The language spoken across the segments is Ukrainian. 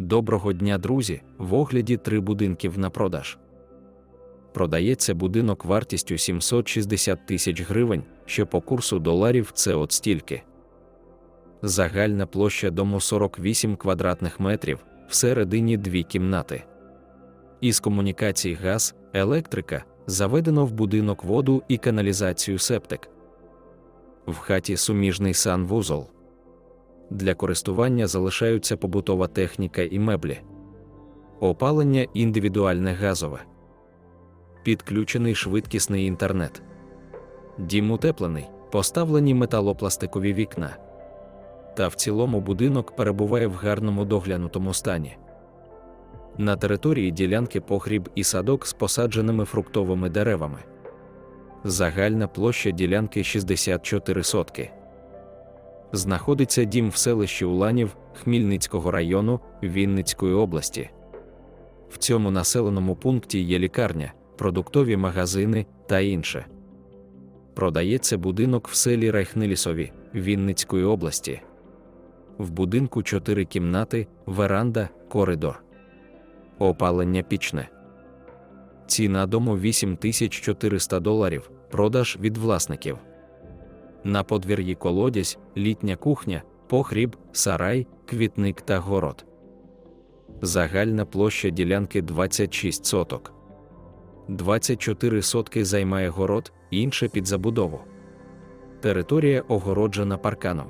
Доброго дня, друзі! В огляді три будинків на продаж. Продається будинок вартістю 760 тисяч гривень, що по курсу доларів це от стільки. Загальна площа дому 48 квадратних метрів, всередині дві кімнати. Із комунікацій газ, електрика, заведено в будинок воду і каналізацію септик. В хаті суміжний санвузол. Для користування залишаються побутова техніка і меблі. Опалення індивідуальне газове. Підключений швидкісний інтернет. Дім утеплений, поставлені металопластикові вікна. Та в цілому будинок перебуває в гарному доглянутому стані. На території ділянки погріб і садок з посадженими фруктовими деревами. Загальна площа ділянки 64 сотки. Знаходиться дім в селищі Уланів Хмільницького району Вінницької області. В цьому населеному пункті є лікарня, продуктові магазини та інше. Продається будинок в селі Райхнилісові Вінницької області. В будинку 4 кімнати, веранда, коридор. Опалення пічне. Ціна дому 8400 доларів, продаж від власників. На подвір'ї колодязь, літня кухня, погріб, сарай, квітник та город. Загальна площа ділянки 26 соток. 24 сотки займає город, інше під забудову. Територія огороджена парканом.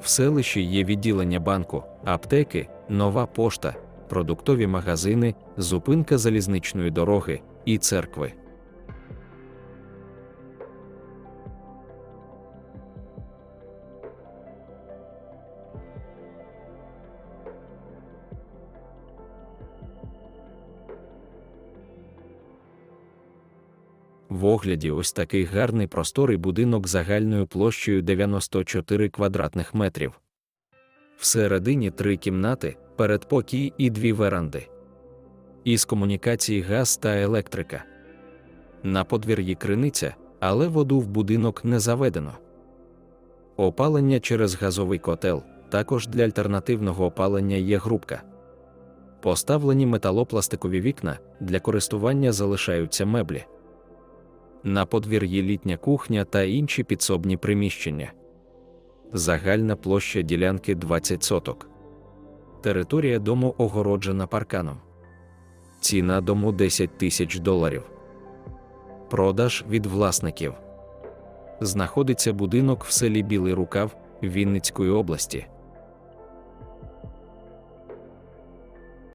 В селищі є відділення банку, аптеки, нова пошта, продуктові магазини, зупинка залізничної дороги і церкви. В огляді ось такий гарний просторий будинок загальною площею 94 квадратних метрів. Всередині три кімнати, передпокій і дві веранди. Із комунікації газ та електрика. На подвір'ї криниця, але воду в будинок не заведено. Опалення через газовий котел. Також для альтернативного опалення є грубка. Поставлені металопластикові вікна, для користування залишаються меблі. На подвір'ї літня кухня та інші підсобні приміщення. Загальна площа ділянки 20 соток. Територія дому огороджена парканом. Ціна дому 10 тисяч доларів. Продаж від власників. Знаходиться будинок в селі Білий Рукав Вінницької області.